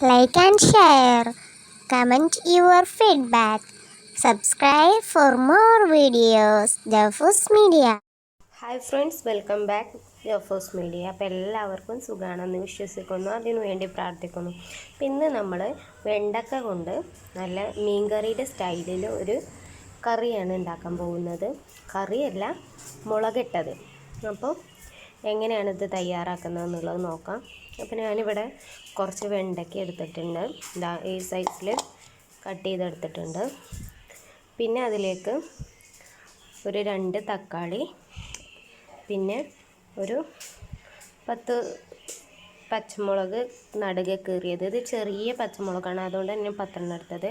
like and share. Comment your feedback. Subscribe for more videos. ജഫൂസ് media hi friends welcome back ജോഫോസ് media അപ്പോൾ എല്ലാവർക്കും സുഖമാണെന്ന് വിശ്വസിക്കുന്നു അതിനു വേണ്ടി പ്രാർത്ഥിക്കുന്നു പിന്നെ നമ്മൾ വെണ്ടക്ക കൊണ്ട് നല്ല മീൻകറിയുടെ സ്റ്റൈലിൽ ഒരു കറിയാണ് ഉണ്ടാക്കാൻ പോകുന്നത് കറിയല്ല മുളകിട്ടത് അപ്പോൾ എങ്ങനെയാണ് ഇത് തയ്യാറാക്കുന്നത് എന്നുള്ളത് നോക്കാം. അപ്പോൾ ഞാനിവിടെ കുറച്ച് വെണ്ടയ്ക്ക എടുത്തിട്ടുണ്ട്. ഇതാ ഈ സൈസിൽ കട്ട് ചെയ്തെടുത്തിട്ടുണ്ട്. പിന്നെ അതിലേക്ക് ഒരു രണ്ട് തക്കാളി പിന്നെ ഒരു പത്ത് പച്ചമുളക് നടുകെ കീറിയത്. ഇത് ചെറിയ പച്ചമുളകാണ് അതുകൊണ്ട് തന്നെ പത്തെണ്ണം എടുത്തത്.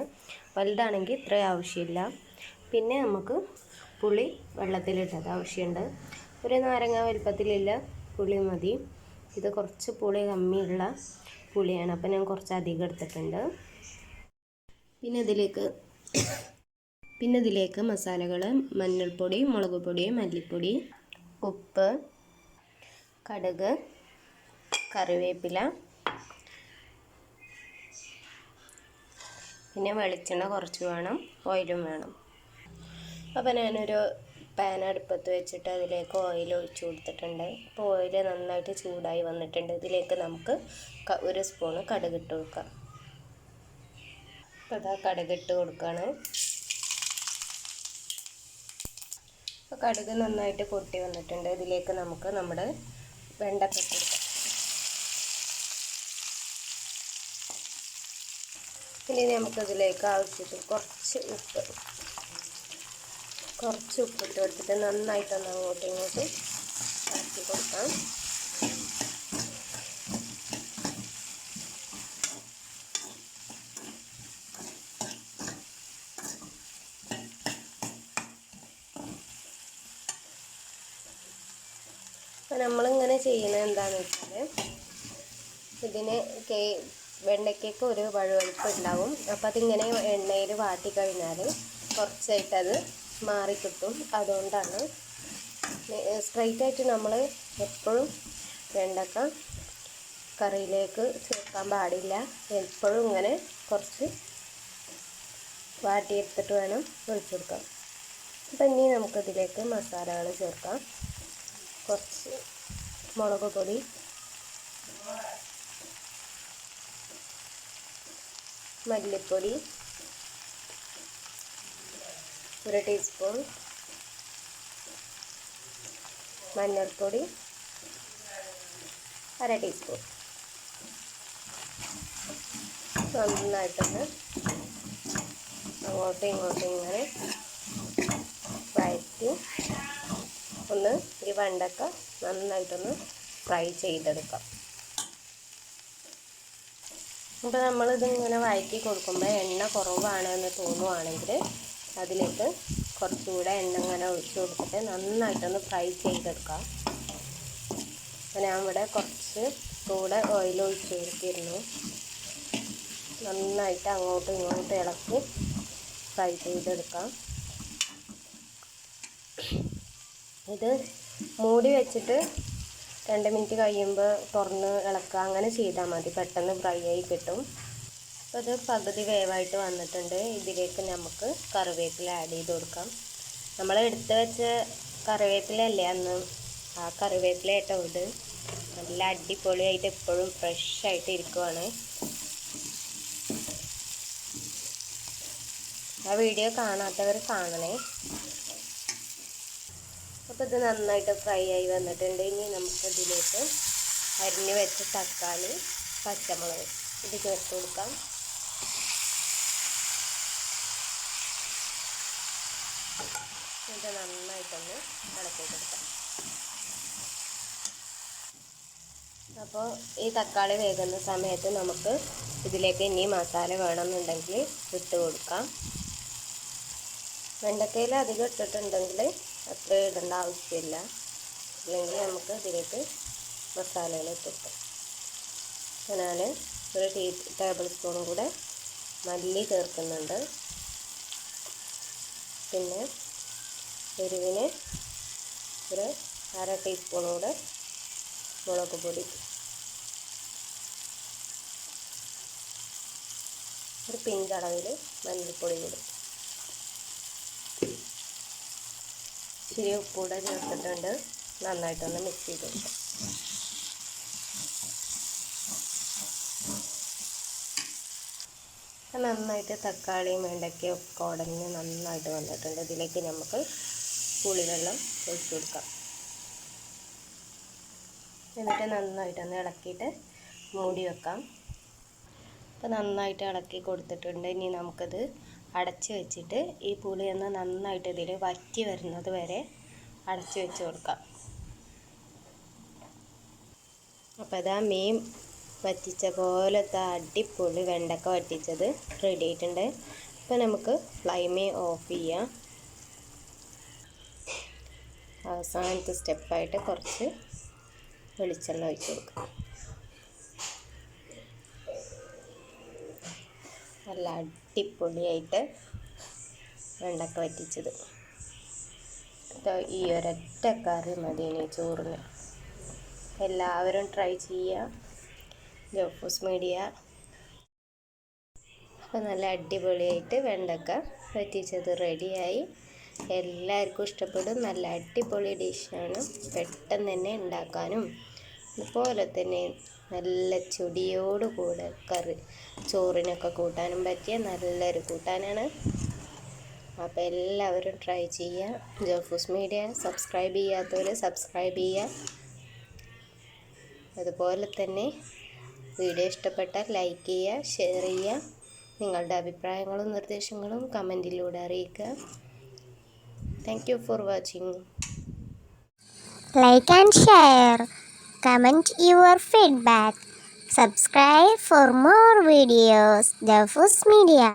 വലുതാണെങ്കിൽ ഇത്ര ആവശ്യമില്ല. പിന്നെ നമുക്ക് പുളി വെള്ളത്തിലിട്ടത് ആവശ്യമുണ്ട്. ഒരു നാരങ്ങ വലുപ്പത്തിലുള്ള പുളി മതി. ഇത് കുറച്ച് പുളി കമ്മിയുള്ള പുളിയാണ്. അപ്പോൾ ഞാൻ കുറച്ച് അധികം എടുത്തിട്ടുണ്ട്. പിന്നെ ഇതിലേക്ക് പിന്നെ ഇതിലേക്ക് മസാലകൾ മഞ്ഞൾപ്പൊടി മുളക് പൊടി മല്ലിപ്പൊടി ഉപ്പ് കടുക് കറിവേപ്പില പിന്നെ വെളിച്ചെണ്ണ കുറച്ച് വേണം ഓയിലും വേണം. അപ്പോൾ ഞാനൊരു പാൻ അടുപ്പത്ത് വെച്ചിട്ട് അതിലേക്ക് ഓയിൽ ഒഴിച്ചു കൊടുത്തിട്ടുണ്ട്. അപ്പോൾ ഓയിൽ നന്നായിട്ട് ചൂടായി വന്നിട്ടുണ്ട്. ഇതിലേക്ക് നമുക്ക് ഒരു സ്പൂണ് കടുക് ഇട്ട് കൊടുക്കാം. അപ്പോൾ അതാ കടുക് ഇട്ട് കൊടുക്കുകയാണ് അപ്പോൾ കടുക് നന്നായിട്ട് പൊട്ടി വന്നിട്ടുണ്ട്. ഇതിലേക്ക് നമുക്ക് നമ്മുടെ വെണ്ടക്ക ഇനി നമുക്കതിലേക്ക് ആവശ്യത്തിൽ കുറച്ച് ഉപ്പ് കുറച്ച് ഉപ്പിട്ട് കൊടുത്തിട്ട് നന്നായിട്ടൊന്ന് അങ്ങോട്ടും ഇങ്ങോട്ടും ഇറക്കി കൊടുക്കാം. അപ്പോൾ നമ്മളിങ്ങനെ ചെയ്യുന്നത് എന്താണെന്ന് വെച്ചാൽ ഇതിന് കേ വെണ്ടയ്ക്കൊക്കെ ഒരു വഴുവഴുപ്പ് ഉണ്ടാവും. അപ്പോൾ അതിങ്ങനെ എണ്ണയിൽ വാട്ടി കഴിഞ്ഞാൽ കുറച്ചായിട്ട് അത് മാറിക്കിട്ടും. അതുകൊണ്ടാണ് സ്ട്രൈറ്റ് ആയിട്ട് നമ്മൾ എപ്പോഴും വെണ്ടക്ക കറിയിലേക്ക് ചേർക്കാൻ പാടില്ല. എപ്പോഴും ഇങ്ങനെ കുറച്ച് വാട്ടിയെടുത്തിട്ട് വേണം ഒഴിച്ചു കൊടുക്കാം അപ്പം ഇനി നമുക്കിതിലേക്ക് മസാലകൾ ചേർക്കാം. കുറച്ച് മുളക് പൊടി. മല്ലിപ്പൊടി. ഒരു ടീസ്പൂൺ മഞ്ഞൾപ്പൊടി അര ടീസ്പൂൺ നന്നായിട്ടൊന്ന് അങ്ങോട്ടും ഇങ്ങോട്ടും ഇങ്ങനെ വഴറ്റി ഒന്ന് ഈ വെണ്ടക്ക നന്നായിട്ടൊന്ന് ഫ്രൈ ചെയ്തെടുക്കാം. അപ്പോൾ നമ്മളിതിങ്ങനെ വഴറ്റി കൊടുക്കുമ്പോൾ എണ്ണ കുറവാണ് എന്ന് തോന്നുവാണെങ്കിൽ അതിലേക്ക് കുറച്ചുകൂടെ എണ്ണ ഇങ്ങനെ ഒഴിച്ച് കൊടുത്തിട്ട് നന്നായിട്ടൊന്ന് ഫ്രൈ ചെയ്തെടുക്കാം. അപ്പോൾ ഞാൻ ഇവിടെ കുറച്ച് കൂടെ ഓയിൽ ഒഴിച്ച് കൊടുത്തിരുന്നു. നന്നായിട്ട് അങ്ങോട്ടും ഇങ്ങോട്ടും ഇളക്കി ഫ്രൈ ചെയ്തെടുക്കാം. ഇത് മൂടി വെച്ചിട്ട് രണ്ട് മിനിറ്റ് കഴിയുമ്പോൾ തുറന്ന് ഇളക്കുക. അങ്ങനെ ചെയ്താൽ മതി. പെട്ടെന്ന് ഫ്രൈ ആയി കിട്ടും. അപ്പോൾ ഇത് പകുതി വേവായിട്ട് വന്നിട്ടുണ്ട്. ഇതിലേക്ക് നമുക്ക് കറിവേപ്പില ആഡ് ചെയ്ത് കൊടുക്കാം. നമ്മൾ എടുത്ത് വെച്ച കറിവേപ്പില അല്ലേ അന്ന് ആ കറിവേപ്പില കേട്ടോ ഇത്. നല്ല അടിപൊളിയായിട്ട് എപ്പോഴും ഫ്രഷ് ആയിട്ട് ഇരിക്കുവാണ്. ആ വീഡിയോ കാണാത്തവർ കാണണേ. അപ്പോൾ ഇത് നന്നായിട്ട് ഫ്രൈ ആയി വന്നിട്ടുണ്ട്. ഇനി നമുക്ക് ഇതിലേക്ക് അരിഞ്ഞ് വെച്ച തക്കാളി പച്ചമുളക് ഇത് ചേർത്ത് കൊടുക്കാം. ഇത് നന്നായിട്ടൊന്ന് ഇളക്കി കൊടുക്കാം അപ്പോൾ ഈ തക്കാളി വേകുന്ന സമയത്ത് നമുക്ക് ഇതിലേക്ക് ഇനി മസാല വേണമെന്നുണ്ടെങ്കിൽ ഇട്ട് കൊടുക്കാം. വെണ്ടക്കയിൽ അധികം ഇട്ടിട്ടുണ്ടെങ്കിൽ അത്ര ഇടേണ്ട ആവശ്യമില്ല. അല്ലെങ്കിൽ നമുക്ക് ഇതിലേക്ക് മസാലകൾ ഇട്ടിട്ട് ഞാൻ ഒരു ടീ ടേബിൾ സ്പൂൺ കൂടെ മല്ലി ചേർക്കുന്നുണ്ട്. പിന്നെ എരിവിന് ഒരു അര ടീസ്പൂണോടെ മുളക് പൊടി. ഒരു പിഞ്ച് അളവിൽ മഞ്ഞൾപ്പൊടി കൊടുക്കും ഇച്ചിരി ഉപ്പൂടെ ചേർത്തിട്ടുണ്ട്. നന്നായിട്ടൊന്ന് മിക്സ് ചെയ്ത് കൊടുക്കാം. നന്നായിട്ട് തക്കാളിയും വെണ്ടയ്ക്കയും ഒക്കെ ഉടഞ്ഞ് നന്നായിട്ട് വന്നിട്ടുണ്ട്. ഇതിലേക്ക് നമുക്ക് പുളിവെള്ളം ഒഴിച്ചു കൊടുക്കാം. എന്നിട്ട് നന്നായിട്ടൊന്ന് ഇളക്കിയിട്ട് മൂടി വെക്കാം. അപ്പോൾ നന്നായിട്ട് ഇളക്കി കൊടുത്തിട്ടുണ്ട്. ഇനി നമുക്കത് അടച്ച് വെച്ചിട്ട് ഈ പുളി ഒന്ന് നന്നായിട്ട് ഇതിൽ വറ്റി വരുന്നത് വരെ അടച്ച് വെച്ച് കൊടുക്കാം. അപ്പോൾ ഇതാ മീൻ വറ്റിച്ച പോലത്തെ അടിപൊളി വെണ്ടക്ക വറ്റിച്ചത് റെഡി ആയിട്ടുണ്ട്. അപ്പോൾ നമുക്ക് ഫ്ലൈമേ ഓഫ് ചെയ്യാം. അവസാനത്തെ സ്റ്റെപ്പായിട്ട് കുറച്ച് വെളിച്ചെണ്ണ ഒഴിച്ച് കൊടുക്കാം. നല്ല അടിപൊളിയായിട്ട് വെണ്ടക്ക വറ്റിച്ചത്. ഈ ഒരൊറ്റ കറി മതി ചോറിന്. എല്ലാവരും ട്രൈ ചെയ്യുക ജോഫൂസ് മീഡിയ. അപ്പോൾ നല്ല അടിപൊളിയായിട്ട് വെണ്ടക്ക വറ്റിച്ചത് റെഡിയായി. എല്ലാവർക്കും ഇഷ്ടപ്പെടും. നല്ല അടിപൊളി ഡിഷാണ്. പെട്ടെന്ന് തന്നെ ഉണ്ടാക്കാനും. അതുപോലെ തന്നെ നല്ല ചുടിയോടുകൂടെ കറി ചോറിനൊക്കെ കൂട്ടാനും പറ്റിയ നല്ലൊരു കൂട്ടാനാണ്. അപ്പോൾ എല്ലാവരും ട്രൈ ചെയ്യുക. ജോഫൂസ് മീഡിയ സബ്സ്ക്രൈബ് ചെയ്യാത്തവർ സബ്സ്ക്രൈബ് ചെയ്യുക. അതുപോലെ തന്നെ വീഡിയോ ഇഷ്ടപ്പെട്ടാൽ ലൈക്ക് ചെയ്യുക ഷെയർ ചെയ്യുക നിങ്ങളുടെ അഭിപ്രായങ്ങളും നിർദ്ദേശങ്ങളും കമന്റിലൂടെ അറിയിക്കുക. Thank you for watching like and share comment your feedback subscribe for more videos the ഫുസ് Media.